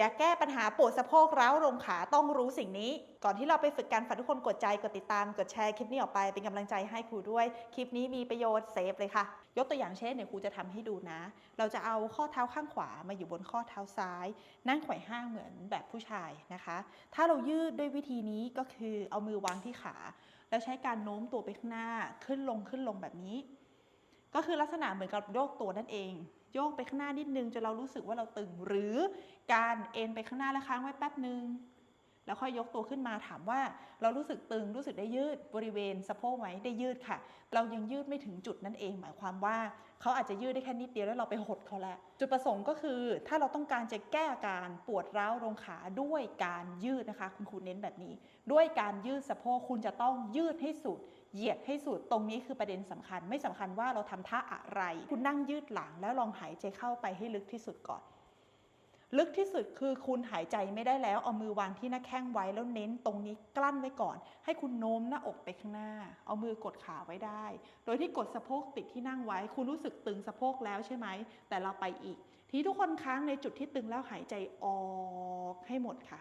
อย่าแก้ปัญหาปวดสะโพกร้าวลงขาต้องรู้สิ่งนี้ ก่อนที่เราไปฝึกกันฝากทุกคนกดใจกดติดตามกดแชร์คลิปนี้ออกไปเป็นกำลังใจให้ครูด้วย คลิปนี้มีประโยชน์เซฟเลยค่ะ ยกตัวอย่างเช่นเดี๋ยครูจะทำให้ดูนะ เราจะเอาข้อเท้าข้างขวามาอยู่บนข้อเท้าซ้าย นั่งไขว่ห้างเหมือนแบบผู้ชายนะคะ ถ้าเรายืดด้วยวิธีนี้ก็คือเอามือวางที่ขา แล้วใช้การโน้มตัวไปข้างหน้าขึ้นลงขึ้นลงแบบนี้ ก็คือลักษณะเหมือนกับโยกตัวนั่นเอง โยกไปข้างหน้านิดนึงจนเรารู้สึกว่าเราตึง หรือการเอ็นไปข้างหน้าแล้วค้างไว้แป๊บหนึ่งแล้วค่อยยกตัวขึ้นมาถามว่าเรารู้สึกตึงรู้สึกได้ยืดบริเวณสะโพกไหมได้ยืดค่ะ เรายังยืดไม่ถึงจุดนั่นเอง หมายความว่าเขาอาจจะยืดได้แค่นิดเดียวแล้วเราไปหดเขาแล้วจุดประสงค์ก็คือ ถ้าเราต้องการจะแก้อาการปวดร้าวตรงขาด้วยการยืดนะคะ คุณครูเน้นแบบนี้ ด้วยการยืดสะโพกคุณจะต้องยืดให้สุด เหยียดให้สุดตรงนี้คือประเด็นสำคัญ ไม่สำคัญว่าเราทำท่าอะไร คุณนั่งยืดหลังแล้วลองหายใจเข้าไปให้ลึกที่สุดก่อน ลึกที่สุดคือคุณหายใจไม่ได้แล้วเอามือวางที่หน้าแข้งไว้แล้วเน้นตรงนี้กลั้นไว้ก่อน ให้คุณโน้มหน้าอกไปข้างหน้า เอามือกดขาไว้ได้ โดยที่กดสะโพกติดที่นั่งไว้ คุณรู้สึกตึงสะโพกแล้วใช่ไหมแต่เราไปอีก ทีทุกคนค้างในจุดที่ตึงแล้วหายใจออกให้หมดค่ะ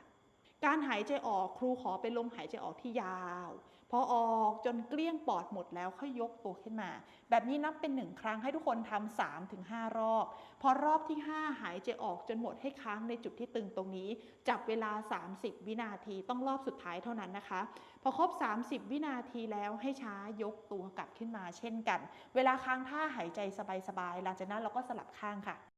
การหายใจออกครูขอเป็นลมหายใจออกที่ยาว พอออกจนเกลี้ยงปอดหมดแล้วค่อยยกตัวขึ้นมา แบบนี้นับเป็นหนึ่งครั้งให้ทุกคนทำสามถึงห้ารอบ พอรอบที่ 5 หายใจออกจนหมดให้ค้างในจุดที่ตึงตรงนี้ จับเวลา 30 วินาทีต้องรอบสุดท้ายเท่านั้นนะคะ พอครบ 30 วินาทีแล้วให้ช้ายกตัวกลับขึ้นมาเช่นกัน เวลาค้างท่าหายใจสบายๆหลังจากนั้นเราก็สลับข้างค่ะ